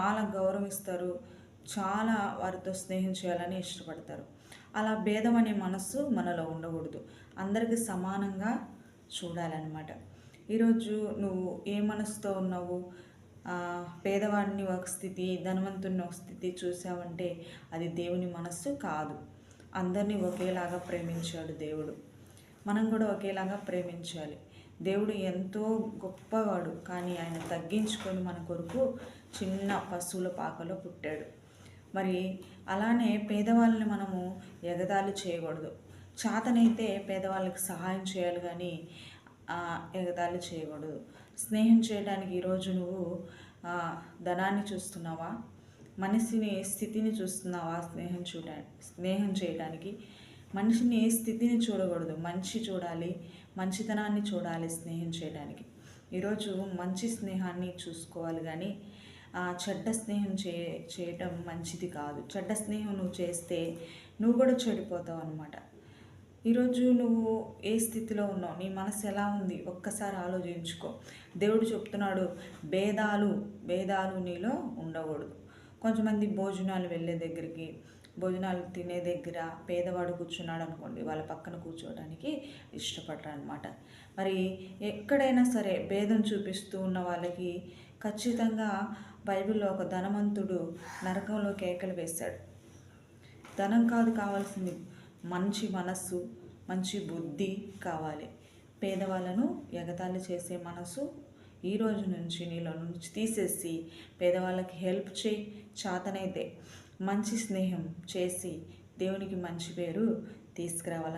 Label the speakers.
Speaker 1: చాలా గౌరవిస్తారు చాలా వారితో స్నేహం చేయాలని ఇష్టపడతారు. అలా భేదం అనే మనస్సు మనలో ఉండకూడదు. అందరికీ సమానంగా చూడాలన్నమాట. ఈరోజు నువ్వు ఏ మనసుతో ఉన్నావు? పేదవాడిని ఒక స్థితి ధనవంతుని ఒక స్థితి చూసావంటే అది దేవుని మనస్సు కాదు. అందరినీ ఒకేలాగా ప్రేమించాడు దేవుడు. మనం కూడా ఒకేలాగా ప్రేమించాలి. దేవుడు ఎంతో గొప్పవాడు కానీ ఆయన తగ్గించుకొని మన కొరకు చిన్న పశువుల పాకలో పుట్టాడు. మరి అలానే పేదవాళ్ళని మనము ఎగదాలు చేయకూడదు. చాతనైతే పేదవాళ్ళకి సహాయం చేయాలి కానీ ఎగదాలు చేయకూడదు. స్నేహం చేయడానికి ఈరోజు నువ్వు ధనాన్ని చూస్తున్నావా? మనిషిని స్థితిని చూస్తున్నావా? స్నేహం చూడ స్నేహం చేయడానికి మనిషిని ఏ స్థితిని చూడకూడదు. మంచి చూడాలి మంచితనాన్ని చూడాలి స్నేహం చేయడానికి. ఈరోజు మంచి స్నేహాన్ని చూసుకోవాలి కానీ చెడ్డ స్నేహం చే చేయటం మంచిది కాదు. చెడ్డ స్నేహం నువ్వు చేస్తే నువ్వు కూడా చెడిపోతావు అనమాట ఈరోజు నువ్వు ఏ స్థితిలో ఉన్నావు? నీ మనసు ఎలా ఉంది? ఒక్కసారి ఆలోచించుకో. దేవుడు చెప్తున్నాడు భేదాలు భేదాలు నీలో ఉండకూడదు. కొంతమంది భోజనాలు వెళ్ళే దగ్గరికి భోజనాలు తినే దగ్గర పేదవాడు కూర్చున్నాడు అనుకోండి వాళ్ళ పక్కన కూర్చోవడానికి ఇష్టపడరు అనమాట మరి ఎక్కడైనా సరే భేదం చూపిస్తూ ఉన్న వాళ్ళకి ఖచ్చితంగా బైబిల్లో ఒక ధనవంతుడు నరకంలో కేకలు వేశాడు. ధనం కాదు కావాల్సింది మంచి మనస్సు మంచి బుద్ధి కావాలి. పేదవాళ్ళను ఎగతాళి చేసే మనసు ఈ రోజు నుంచి నీలో నుంచి తీసేసి పేదవాళ్ళకి హెల్ప్ చేయి చాతనైతే. మంచి స్నేహం చేసి దేవునికి మంచి పేరు తీసుకురావాలని